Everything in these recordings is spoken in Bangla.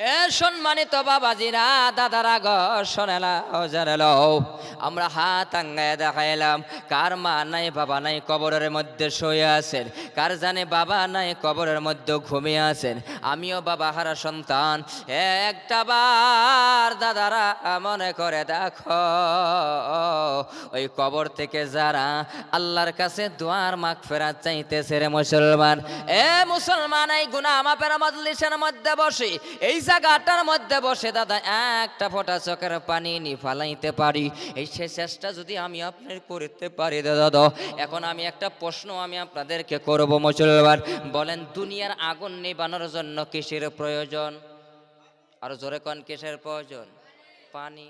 এ সম্মানিত বাবাজিরা, দাদারা গ শোনেলা ও আমরা হাত আঙ্গায় দেখাইলাম, কার মা নাই, বাবা নাই কবরের মধ্যে শুয়ে আছেন, কার জানে বাবা নাই কবরের মধ্যে ঘুমিয়ে আছেন। আমিও বাবা হারা সন্তান, একটা বার দাদারা মনে করে দেখো, ওই কবর থেকে যারা আল্লাহর কাছে দোয়ার মাখ ফেরা চাইতেছে রে মুসলমান। এ মুসলমান, এই গুনা মাপের মজলিসের মধ্যে বসে, এই জায়গাটার মধ্যে বসে দাদা, একটা ফোঁটা চোখের পানি নি ফালাইতে পারি। এই সে চেষ্টা যদি আমি আপনার করতে পারি দাদা এখন আমি একটা প্রশ্ন আমি আপনাদেরকে করব মুসলমান বলেন, দুনিয়ার আগুন নিবানোর জন্য কিসের প্রয়োজন? আর জোরে কন, কিসের প্রয়োজন? পানি।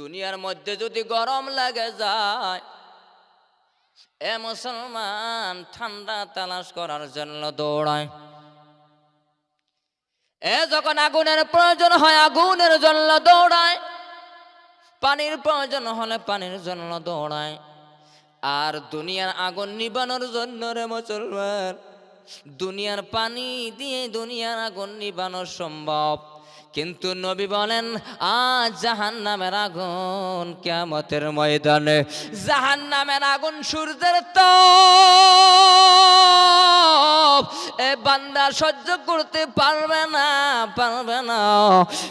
দুনিয়ার মধ্যে যদি গরম লাগে যায়, এ মুসলমান ঠান্ডা তালাশ করার জন্য দৌড়ায়। এ যখন আগুনের প্রয়োজন হয়, আগুনের জন্য দৌড়ায়। পানির প্রয়োজন হলে পানির জন্য দৌড়ায়। আর দুনিয়ার আগুন নিবানোর জন্য রে মুসলমান, দুনিয়ার পানি দিয়ে দুনিয়ার আগুন নিবানো সম্ভব। কিন্তু নবী বলেন, আজ জাহান নামের আগুন কেমতের ময়দানে জাহান নামের আগুন সূর্যের তো এ বান্দা সহ্য করতে পারবে না পারবে না।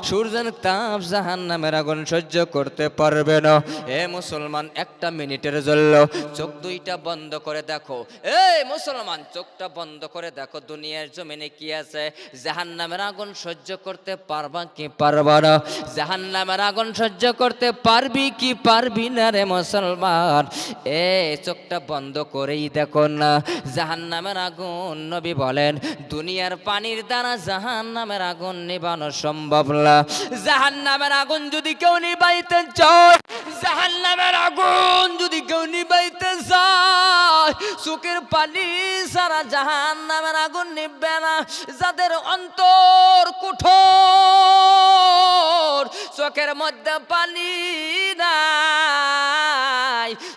সূর্যের তাপ জাহান নামের আগুন সহ্য করতে পারবে না। এ মুসলমান, একটা মিনিটের জন্য চোখ দুইটা বন্ধ করে দেখো। এই মুসলমান, চোখটা বন্ধ করে দেখো, দুনিয়ার জমিনে কি আছে? জাহান নামের আগুন সহ্য করতে পারবা কি পারবা না। জাহান নামের আগুন সহ্য করতে পারবি কি পারবি না রে মুসলমান? এ চোখটা বন্ধ করেই দেখো না। জাহান নামের আগুন, নবী বলেন, দুনিয়ার পানির দ্বারা জাহান্নামের আগুন নিবানো সম্ভব না। জাহান নামের আগুন যদি কেউ নিবাইতে চায় জাহান নামের আগুন যদি চোখের পানি সারা জাহান নামের আগুন নিবে না। যাদের অন্তর কুঠোর, চোখের মধ্যে পানি নাই।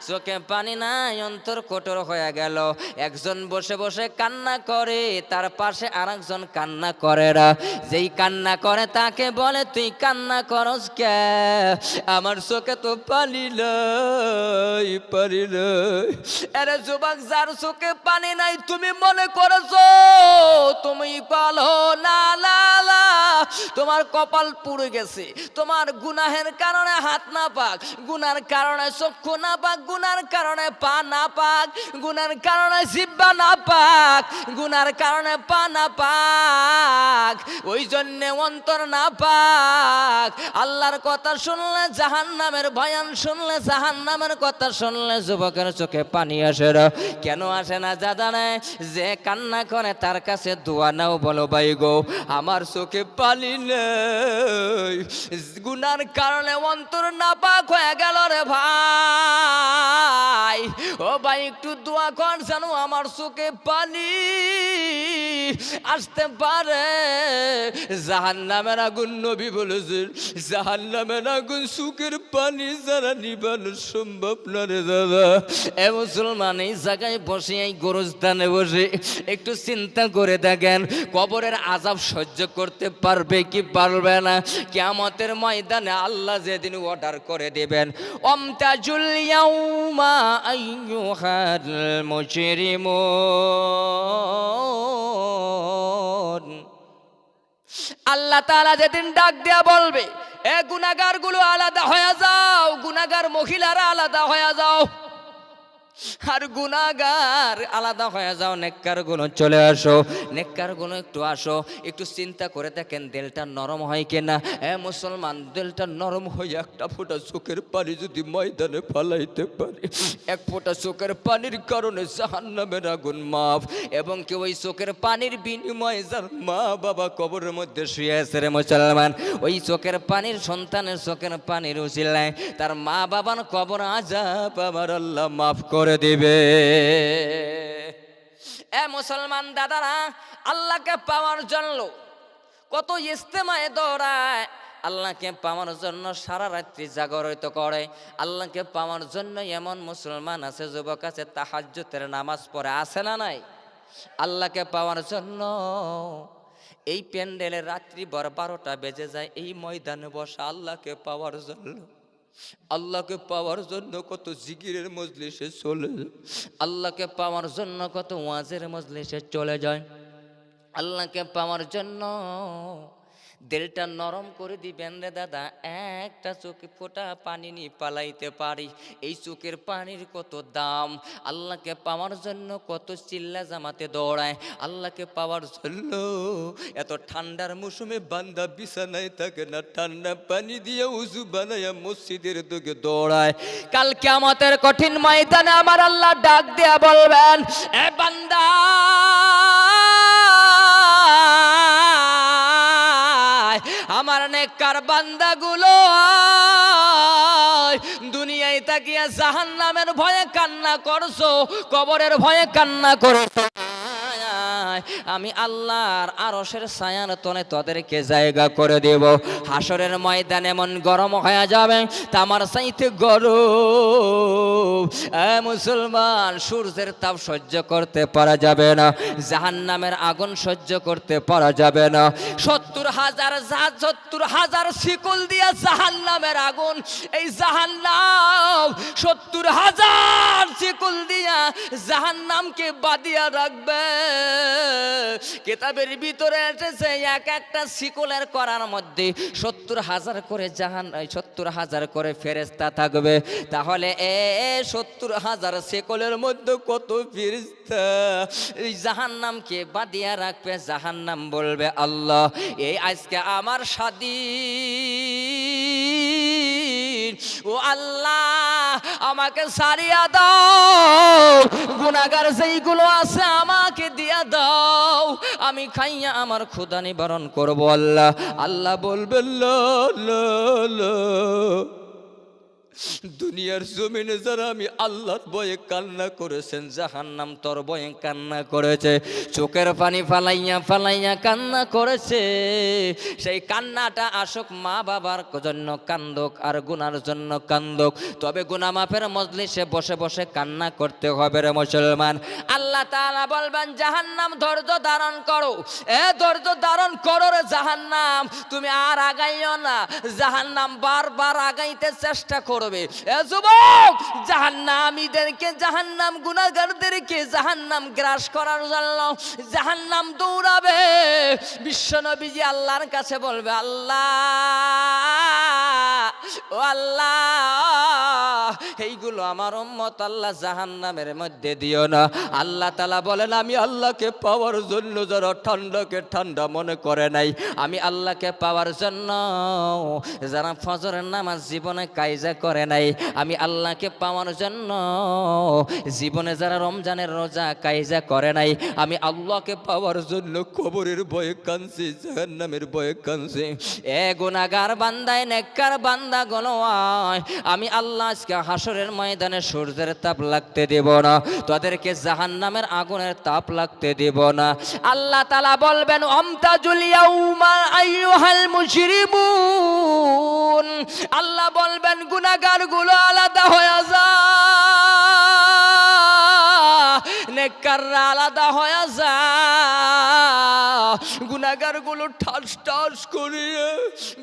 চোখে পানি নাই, অন্তর কঠোর হয়ে গেল। একজন বসে বসে কান্না করে, তার পাশে আরেকজন কান্না করে না। যেই কান্না করে তাকে বলে, তুই কান্না করস কে? আমার চোখে তো পানি নাই, পানি আরে যুবক, যার চোখে পানি নাই, তুমি মনে করেছ, তুমি পালো না লা তোমার কপাল পুড়ে গেছে। তোমার গুনাহের কারণে হাত না পাক, গুনার কারণে চক্ষু না পাক গুনার কারণে পা না পাক, গুনার কারণে জিব্বা না পাক, গুনার কারণে পা না পাক, ওই জন্য অন্তর না পাক। আল্লাহর কথা শুনলে জাহান নামের বয়ান, শুনলে জাহান নামের কথা শুনলে যুবকের চোখে পানি আসে কেন আসে না জানে যে কান্না করে তার কাছে দোয়া নাও, বলো, ভাই গো, আমার চোখে পানি নেই। গুনার কারণে অন্তর না পাক হয়ে গেল রে ভাই। ও ভাই, একটু দোয়া কর জানো আমার চোখে পানি আসতে পারে। জাহান নামের আগুন নবী বলেছেন জাহান নামের আগুন সুখের পানি যারা নিবানো সম্ভব না রে দাদা। এ মুসলমান, এই জায়গায় বসে, এই গোরস্থানে বসে একটু চিন্তা করে দেখেন, কবরের আজাব সহ্য করতে পারবে কি পারবে না। কিয়ামতের ময়দানে আল্লাহ যেদিন অর্ডার করে দেবেন, অমতাজুল ইয়াউমা أيها المجرمون. আল্লাহ তালা যেদিন ডাক দেয়া বলবে, এ গুনাগারগুলো আলাদা হয়ে যাও গুনাগার মহিলারা আলাদা হয়ে যাও। আর গুনাগার আলাদা হয়ে যাও, নেককার গুণ চলে আসো। নেককারগুলো একটু আসো, একটু চিন্তা করে দেখেন, দিলটা নরম হয় কিনা? এ মুসলমান, দিলটা নরম হয়ে একটা ফোঁটা চোখের পানি যদি ময়দানে ফালাইতে পারে, এক ফোঁটা চোখের পানির কারণে জাহান্নামের আগুন মাফ। এবং কেউ ওই চোখের পানির বিনিময়ে যার মা বাবা কবরের মধ্যে শুয়ে আছে রে মুসলমান, ওই চোখের পানির সন্তানের চোখের পানির উচিলায়, তার মা বাবার কবর আজাব আমার আল্লাহ মাফ করে দিবে। এ মুসলমান দাদারা, আল্লাহকে পাওয়ার জন্য কত ইস্তেমায় দৌড়ায়, আল্লাহকে পাওয়ার জন্য সারা রাত্রি জাগরিত করে, আল্লাহকে পাওয়ার জন্য এমন মুসলমান আছে, যুবক আছে তাহাজ্জুতের নামাজ পড়ে আছে না নাই? আল্লাহকে পাওয়ার জন্য এই প্যান্ডেলে রাত্রি বর বারোটা বেজে যায়, এই ময়দানে বসা আল্লাহকে পাওয়ার জন্য। আল্লাহকে পাওয়ার জন্য কত জিকিরের মজলিসে চলে। আল্লাহকে পাওয়ার জন্য কত ওয়াজের মজলিসে চলে যায় আল্লাহকে পাওয়ার জন্য দিলটা নরম করে দিবেন রে দাদা, একটা চোখে ফোটা পানি নিয়ে পালাইতে পারি। এই চোখের পানির কত দাম? আল্লাহকে পাওয়ার জন্য কত চিল্লা জামাতে দৌড়ায়। আল্লাহকে পাওয়ার জন্য এত ঠান্ডার মৌসুমে বান্দা বিছানায় থাকে না, ঠান্ডা পানি দিয়ে উজু বানায়া মসজিদের দিকে দৌড়ায়। কালকে কেমতের কঠিন ময়দানে আমার আল্লাহ ডাক দিয়া বলবেন, এ বান্দা আমার নেককার বান্দাগুলো গুলো দুনিয়ায় তাকিয়া জাহান নামের ভয়ে কান্না করছ, কবরের ভয়ে কান্না করছ। আমি আল্লাহর আরশের ছায়ার তনে তোদেরকে জায়গা করে দেব। হাসরের ময়দান এমন গরম হয়ে যাবে তামার চাইতে গরম মুসলমান, সূর্যের তাপ সহ্য করতে পারা যাবে না জাহান নামের আগুন সহ্য করতে পারা যাবে না। সত্তর হাজার সত্তর হাজার শিকল দিয়া জাহান নামের আগুন, এই জাহান নাম সত্তর হাজার শিকল দিয়া জাহান নামকে বাদিয়া রাখবে। কেতাবের ভিতরে এসেছে, এক একটা শিকলের করার মধ্যে সত্তর হাজার করে জাহান সত্তর হাজার করে ফেরেস্তা থাকবে। তাহলে এ সত্তর হাজার শিকলের মধ্যে কত ফেরেস্তা এই জাহান নামকে বাদিয়া রাখবে জাহান নাম বলবে, আল্লাহ, এই আজকে আমার স্বাধীন ও আল্লাহ, আমাকে সারিয়া দাও। গুণাগার যেইগুলো আছে আমাকে দিয়া দাও। আমি খাইয়া আমার ক্ষুদা নিবারণ করব আল্লাহ। আল্লাহ বলবে ল। দুনিয়ার জমিনে যারা আমি আল্লাহর বয়ে কান্না করেছেন জাহান নাম তোর বয়ে কান্না করেছে, চোখের পানি ফালাইয়া ফালাইয়া কান্না করেছে। সেই কান্নাটা আসুক মা বাবার জন্য কান্দক আর গুনার জন্য কান্দক। তবে গুনা মাফের মজলিসে বসে বসে কান্না করতে হবে রে মুসলমান। আল্লাহ তাআলা বলবেন, জাহান্নাম ধৈর্য ধারণ করো। এ ধৈর্য ধারণ করো রে জাহান নাম তুমি আর আগাইও না। জাহান নাম বারবার আগাইতে চেষ্টা করবে এ যুবক, জাহান্নামীদেরকে, জাহান্নাম গুণাগারদেরকে জাহান্নাম গ্রাস করার জন্য জাহান্নাম দৌড়াবে। বিশ্বনবীজি আল্লাহর কাছে বলবে, আল্লাহ ও আল্লাহ, এইগুলো আমার উম্মত, আল্লাহ জাহান্নামের মধ্যে দিও না। আল্লাহ তালা বলেন, আমি আল্লাহকে পাওয়ার জন্য যারা ঠান্ডাকে ঠান্ডা মনে করে নাই, আমি আল্লাহকে পাওয়ার জন্য যারা ফজরের নামাজ জীবনে কায়জা করে নাই, আমি আল্লাহকে পাওয়ার জন্য জীবনে যারা রমজানের রোজা কায়জা করে নাই, আমি আল্লাহকে পাওয়ার জন্য কবরের ভয়ে কানছি জাহান্নামের ভয়ে কানছি এ গুনাগার বান্দায়, নেককার বান্দা গলো আয় আমি আল্লাহ আজকে হাসরের ময়দানে সূর্যের তাপ লাগতে দেব না। তোদেরকে জাহান্নামের আগুনের তাপ লাগতে দেব না। আল্লাহ তালা বলবেন, অমতাজুল ইয়াউমা আইয়ুহাল মুশরিবুন আল্লাহ বলবেন গুনাহগারগুলো আলাদা হয়ে যা। নেককাররা আলাদা হয়ে যা। গুনাগারগুলো ঠাস ঠাস করিয়ে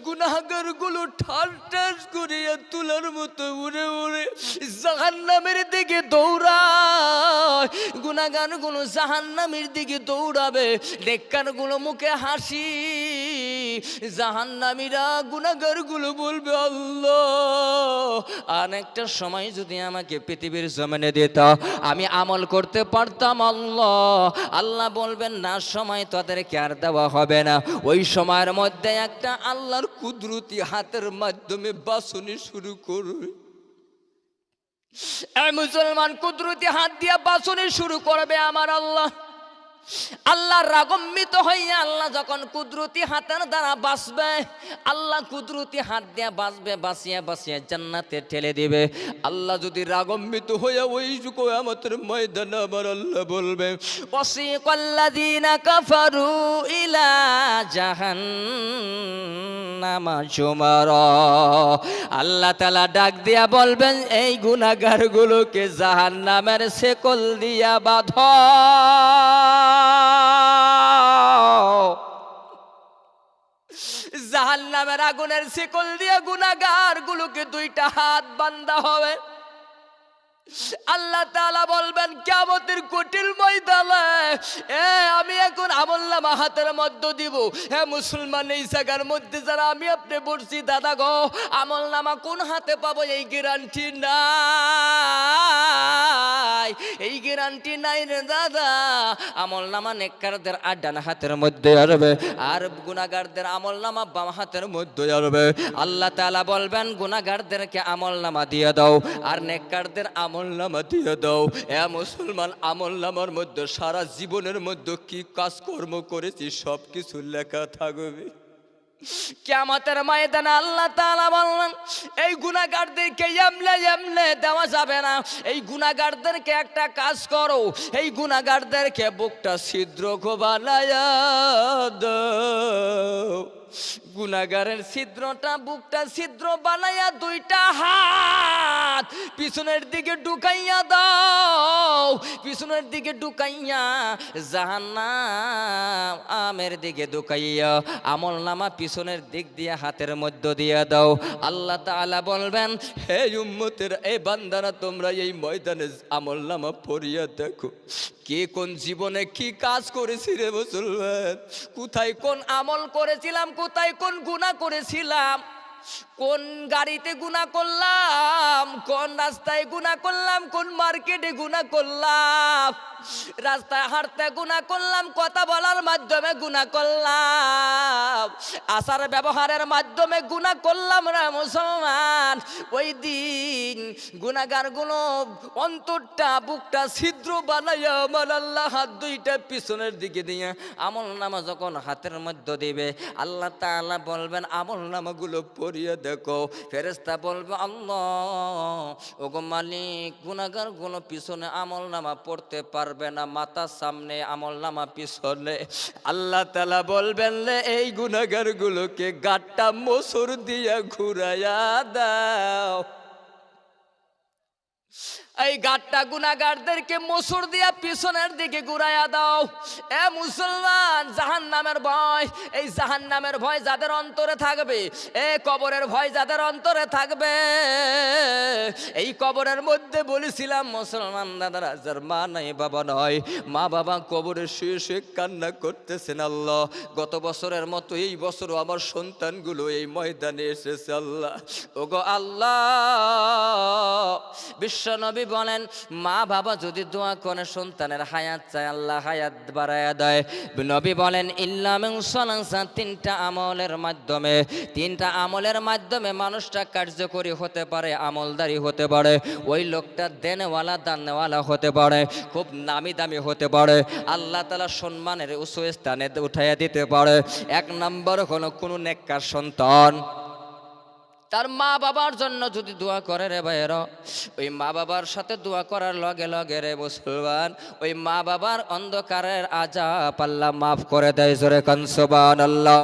গুনাগারগুলো ঠাস ঠাস করিয়ে তুলার মতো উড়ে উড়ে জাহান্নামের দিকে দৌড়ায়। গুনাগানগুলো জাহান্নামের দিকে দৌড়াবে নেককারগুলো মুখে হাসি। জাহান্নামীরা গুনাগারগুলো বলবে, আল্লাহ আর একটা সময় যদি আমাকে পৃথিবীর জমিনে দিত, আমি আমল করতে পারতাম, আল্লাহ। আল্লাহ বলবেন, না, সময় তাদেরকে আর দেওয়া হবে না। ওই সময়ের মধ্যে একটা আল্লাহর কুদরতি হাতের মাধ্যমে বাসনে শুরু করবে মুসলমান কুদরতি হাত দিয়ে বাসনে শুরু করবে আমার আল্লাহ। আল্লাহ রাগম্বিত হইয়া আল্লাহ যখন কুদরতি হাতের দ্বারা বাঁচবে, আল্লাহ কুদরতি হাত দিয়া বাঁচবে, বাঁচিয়া বাঁচিয়া জান্নাতে ঠেলে দিবে। আল্লাহ যদি রাগম্বিত হইয়া ওই আমাদের ময়দান আবার আল্লাহ বলবে, ওয়াসিকাল্লাযীনা কাফারু ইলা জাহান্নামা জুমারা আল্লাহ তাআলা ডাক দিয়া বলবেন, এই গুনাহগারগুলোকে জাহান্নামের শেকল দিয়া বাঁধ। জাহান নামের আগুনের শিকল দিয়ে গুনাগার গুলোকে দুইটা হাত বান্ধা হবে। আল্লাহ তাআলা বলবেন, কিয়ামতের কঠিন ময়দানে, এ, আমি এখন আমল্লামা হাতের মধ্য দিব। হে মুসলমান, এই জায়গার মধ্যে যারা আমি আপনি বলছি, দাদা গো আমলনামা কোন হাতে পাবো এই গ্যারান্টি নাই এই গ্যারান্টি নাই রে দাদা। আমলনামা নেককারদের আর ডান হাতের মধ্যে আসবে আর গুনাগারদের আমলনামা বাম হাতের মধ্যে আসবে আল্লাহ তাআলা বলবেন গুনাগারদেরকে আমলনামা দিয়ে দাও, আর নেককারদের আমলনামা দিয়ে দাও। এ মুসলমান আমলনামার মধ্যে সারা জীবনের মধ্যে কি কাজকর্ম করেছি সব কিছু লেখা থাকবে। কেমতের ময়দানে আল্লাহ তালা বললেন, এই গুণাগারদেরকে এমলে এমলে দেওয়া যাবে না। এই গুণাগারদেরকে একটা কাজ করো। এই গুণাগারদেরকে বুকটা ছিদ্র খোবালায় গুনাগারের ছিদ্রটা, বুকটা ছিদ্র বানাইয়া দুইটা হাত পিছনের দিকে ঢুকাইয়া দাও, পিছনের দিকে ঢুকাইয়া জাহান্নাম আমের দিকে ঢুকাইয়া আমল নামা পিছনের দিক দিয়ে হাতের মধ্য দিয়ে দাও। আল্লাহ তাআলা বলবেন, হে উম্মতের এই বান্দারা, তোমরা এই ময়দানে আমল নামা পড়িয়া দেখো, কে কোন জীবনে কি কাজ করেছি রে মুসলমান? কোথায় কোন আমল করেছিলাম, কোথায় কোন গুনাহ করেছিলাম? কোন গাড়িতে গুণা করলাম? কোন রাস্তায় গুণা করলাম? কোন মার্কেটে গুণা করলাম? রাস্তায় হাঁটতে গুণা করলাম, কথা বলার মাধ্যমে গুণা করলাম। আচার ব্যবহারের মাধ্যমে গুণা করলাম না মুসলমান? ওই দিন গুণাগারগুলো অন্তরটা, বুকটা ছিদ্র বানাইয়া আমার আল্লাহ হাত দুইটা পিছনের দিকে দিয়ে আমল নামা যখন হাতের মধ্যে দিবে, আল্লাহ তাআলা বলবেন, আমল নামাগুলো পড়িয়ে দেখো। ফেরেস্তা বলবে, আল্লাহ, ওগো মালিক গুনাগারগুলো পিছনে আমল নামা পড়তে পারবে না, মাথার সামনে আমল নামা পিছনে। আল্লাহ তালা বলবেন এই গুনাগার গুলোকে গাটটা, মসুর দিয়া ঘুরাইয়া দাও এই গাটটা গুনাগারদেরকে মসুর দিয়া পিছনের দিকে ঘুরাইয়া দাও। এ মুসলমান জাহান নামের ভয়, এই জাহান নামের ভয় যাদের অন্তরে থাকবে, এ কবরের ভয় যাদের অন্তরে থাকবে, এই কবরের মধ্যে বলেছিলাম, মুসলমান দাদারা, যার মা নাই, বাবা নয়। মা বাবা কবরে শুয়ে শুয়ে কান্না করতেছেন আল্লাহ। গত বছরের মতো এই বছরও আমার সন্তানগুলো এই ময়দানে এসেছে আল্লাহ। ওগো আল্লাহ বিশ্বনবী বলেন, মা বাবা যদি দোয়া করে সন্তানের হায়াত চায়, আল্লাহ হায়াত বাড়ায়া দেয়। নবী বলেন ইল্লামিং তিনটা আমলের মাধ্যমে, তিনটা আমলের মাধ্যমে মানুষটা কার্যকরী হতে পারে, আমলদারি হতে পারে, ওই লোকটা দেনওয়ালা, দানওয়ালা হতে পারে, খুব নামি দামি হতে পারে, আল্লাহ তালা সম্মানের উঁচু স্থানে উঠাইয়া দিতে পারে। এক নম্বর হলো কোনো নেককার সন্তান। তার মা বাবার জন্য যদি দোয়া করে রে ভাইয়েরা, ওই মা বাবার সাথে দোয়া করার লগে লগে রে মুসলমান, ওই মা বাবার অন্ধকারের আজা পাল্লা মাফ করে দেয় জোরে কনসবান আল্লাহ